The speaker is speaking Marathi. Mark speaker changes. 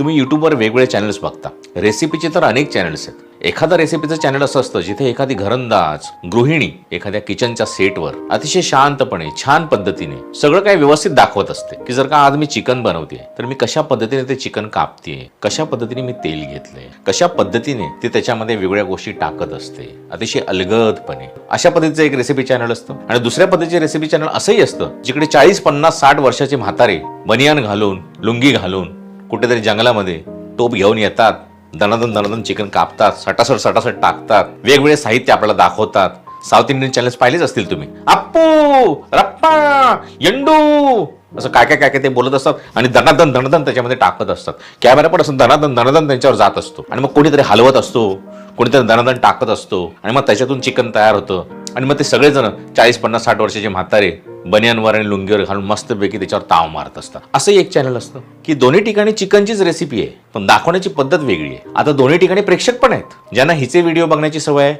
Speaker 1: तुम्ही युट्यूबवर वेगवेगळे चॅनल्स बघता. रेसिपीचे तर अनेक चॅनल्स आहेत. एखादा रेसिपीचं चॅनल असं असतं जिथे एखादी घरंदाज गृहिणी एखाद्या किचनच्या सेटवर अतिशय शांतपणे छान पद्धतीने सगळं काही व्यवस्थित दाखवत असते. की जर का आज मी चिकन बनवते तर मी कशा पद्धतीने ते चिकन कापते कशा पद्धतीने मी तेल घेतले कशा पद्धतीने ते त्याच्यामध्ये वेगळ्या गोष्टी टाकत असते अतिशय अलगदपणे. अशा पद्धतीचं एक रेसिपी चॅनल असतं. आणि दुसऱ्या पद्धतीचे रेसिपी चॅनल असंही असतं जिकडे चाळीस पन्नास साठ वर्षाचे म्हातारे बनियान घालून लुंगी घालून कुठेतरी जंगलामध्ये टोप घेऊन येतात. दणादण दणादण चिकन कापतात सटासट सटासट टाकतात. वेगवेगळे साहित्य आपल्याला दाखवतात. साऊथ इंडियन चॅनल्स पाहिलेच असतील तुम्ही. अप्पू रप्पा यंडू असं काय काय काय काय ते बोलत असतात आणि दणादण दणदन त्याच्यामध्ये टाकत असतात. कॅमेरा पण असं दणादण दणदन त्यांच्यावर जात असतो. आणि मग कोणीतरी हलवत असतो कोणीतरी दणदन टाकत असतो. आणि मग त्याच्यातून चिकन तयार होतं. आणि मग ते सगळेजण चाळीस पन्नास साठ वर्षाचे म्हातारे बनियानवर आणि लुंगीवर घालून मस्तपैकी त्याच्यावर ताव मारत असतात. असंही एक चॅनल असतं की दोन्ही ठिकाणी चिकनचीच रेसिपी आहे पण दाखवण्याची पद्धत वेगळी आहे. आता दोन्ही ठिकाणी प्रेक्षक पण आहेत ज्यांना हिचे व्हिडिओ बघण्याची सवय आहे.